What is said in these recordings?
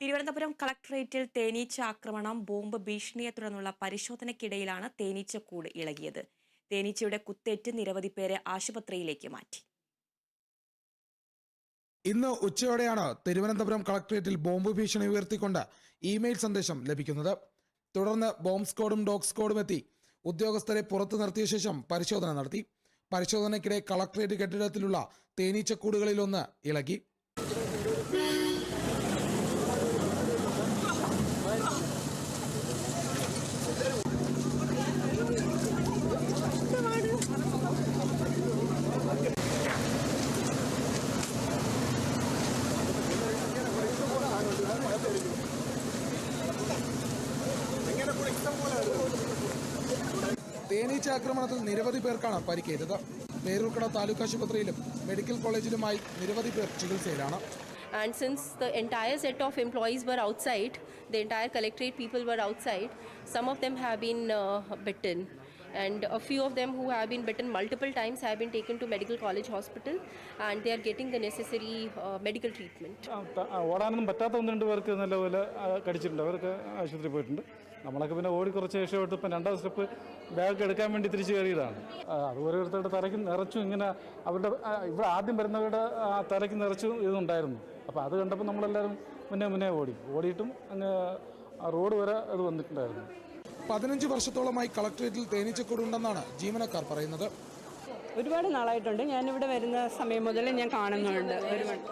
തിരുവനന്തപുരം കളക്ടറേറ്റിൽ തേനീച്ച ആക്രമണം ബോംബ് ഭീഷണിയെ തുടർന്നുള്ള പരിശോധനയ്ക്കിടയിലാണ് തേനീച്ചക്കൂട് ഇളകിയത്. തേനീച്ചയുടെ കുത്തേറ്റ് നിരവധി പേരെ ആശുപത്രിയിലേക്ക് മാറ്റി. ഇന്ന് ഉച്ചയോടെയാണ് തിരുവനന്തപുരം കളക്ടറേറ്റിൽ ബോംബ് ഭീഷണി ഉയർത്തിക്കൊണ്ട് ഇമെയിൽ സന്ദേശം ലഭിക്കുന്നത്. തുടർന്ന് ബോംബ് സ്ക്വാഡും ഡോഗ് സ്ക്വാഡും എത്തി ഉദ്യോഗസ്ഥരെ പുറത്തു നിർത്തിയ ശേഷം പരിശോധന നടത്തി. പരിശോധനയ്ക്കിടെ കളക്ടറേറ്റ് കെട്ടിടത്തിലുള്ള തേനീച്ചക്കൂടുകളിലൊന്ന് ഇളകി. തേനീച്ച ആക്രമണത്തിൽ നിരവധി പേർക്കാണ് പരിക്കേറ്റത് പേരൂർക്കട താലൂക്ക് ആശുപത്രിയിലും മെഡിക്കൽ കോളേജിലുമായി നിരവധി പേർ ചികിത്സയിലാണ് And since the entire set of employees were outside, the entire collectorate people were outside, some of them have been uh, bitten. And a few of them who have been bitten multiple times have been taken to Medical College Hospital and they are getting the necessary uh, medical treatment. ഓടാനൊന്നും പറ്റാത്ത ഒന്ന് രണ്ട് പേർക്ക് നല്ലപോലെ കടിച്ചിട്ടുണ്ട്. അവർക്ക് ആശുപത്രി പോയിട്ടുണ്ട്. നമ്മളൊക്കെ പിന്നെ ഓടി കുറച്ച് ശേഷം എടുത്ത് ഇപ്പം രണ്ടാം സ്റ്റെപ്പ് ബാഗ് എടുക്കാൻ വേണ്ടി തിരിച്ചു കയറിയതാണ്. അതുപോലെ അത് ഓരോരുത്തരുടെ തലയ്ക്ക് നിറച്ചും ഇങ്ങനെ അവരുടെ ഇവിടെ ആദ്യം വരുന്നവരുടെ തലയ്ക്ക് നിറച്ചും ഇതുണ്ടായിരുന്നു. അപ്പോൾ അത് കണ്ടപ്പോൾ നമ്മളെല്ലാവരും മുന്നേ മുന്നേ ഓടി. ഓടിയിട്ടും അങ്ങ് റോഡ് വരെ അത് വന്നിട്ടുണ്ടായിരുന്നു. പതിനഞ്ച് വർഷത്തോളമായി കളക്ടറേറ്റിൽ തേനീച്ചക്കൂടുണ്ടെന്നാണ് ജീവനക്കാർ പറയുന്നത്. ഒരുപാട് നാളായിട്ടുണ്ട്. ഞാനിവിടെ വരുന്ന സമയം മുതൽ ഞാൻ കാണുന്നുണ്ട്. ഒരുപാട്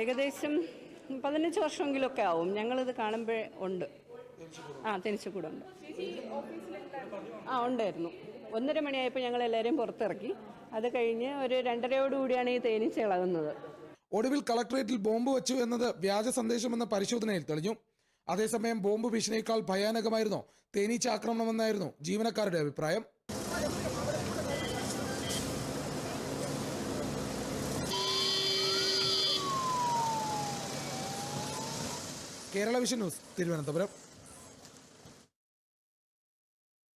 ഏകദേശം പതിനഞ്ച് വർഷമെങ്കിലൊക്കെ ആവും. ഞങ്ങളിത് കാണുമ്പോൾ ഉണ്ട്. ആ തേനീച്ചക്കൂടുണ്ട് ആ ഉണ്ടായിരുന്നു. ഒന്നര മണിയായപ്പോൾ ഞങ്ങൾ എല്ലാവരെയും പുറത്തിറക്കി. അത് കഴിഞ്ഞ് ഒരു രണ്ടരയോടുകൂടിയാണ് ഈ തേനീച്ച ഇളകുന്നത്. ഒടുവിൽ കളക്ടറേറ്റിൽ ബോംബ് വെച്ചു എന്നത് വ്യാജ സന്ദേശമെന്ന പരിശോധനയിൽ തെളിഞ്ഞു. അതേസമയം ബോംബ് ഭീഷണിയേക്കാൾ ഭയാനകമായിരുന്നു. തേനീച്ച ആക്രമണമെന്നായിരുന്നു ജീവനക്കാരുടെ അഭിപ്രായം. Kerala vision news Thiruvananthapuram.